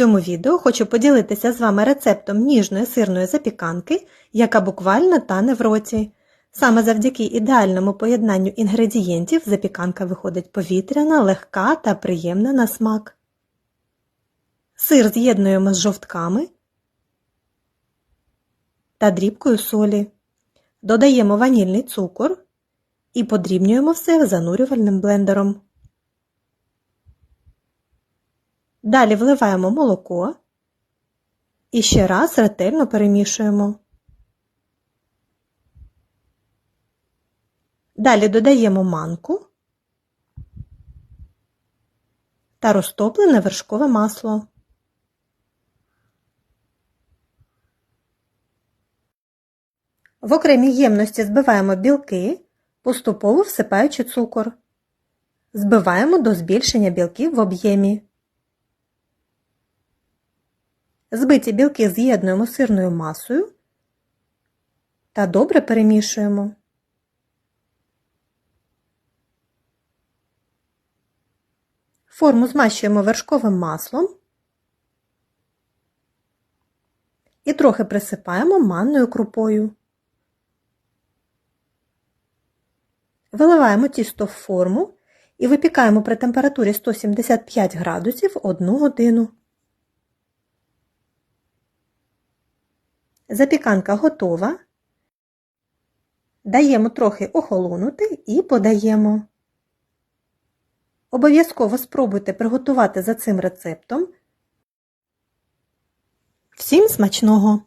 цьому відео хочу поділитися з вами рецептом ніжної сирної запіканки, яка буквально тане в роті. Саме завдяки ідеальному поєднанню інгредієнтів запіканка виходить повітряна, легка та приємна на смак. Сир з'єднуємо з жовтками та дрібкою солі. Додаємо ванільний цукор і подрібнюємо все занурювальним блендером. Далі вливаємо молоко і ще раз ретельно перемішуємо. Далі додаємо манку та розтоплене вершкове масло. В окремій ємності збиваємо білки, поступово всипаючи цукор. Збиваємо до збільшення білків в об'ємі. Збиті білки з'єднуємо сирною масою та добре перемішуємо. Форму змащуємо вершковим маслом і трохи присипаємо манною крупою. Виливаємо тісто в форму і випікаємо при температурі 175 градусів 1 годину. Запіканка готова. Даємо трохи охолонути і подаємо. Обов'язково спробуйте приготувати за цим рецептом. Всім смачного!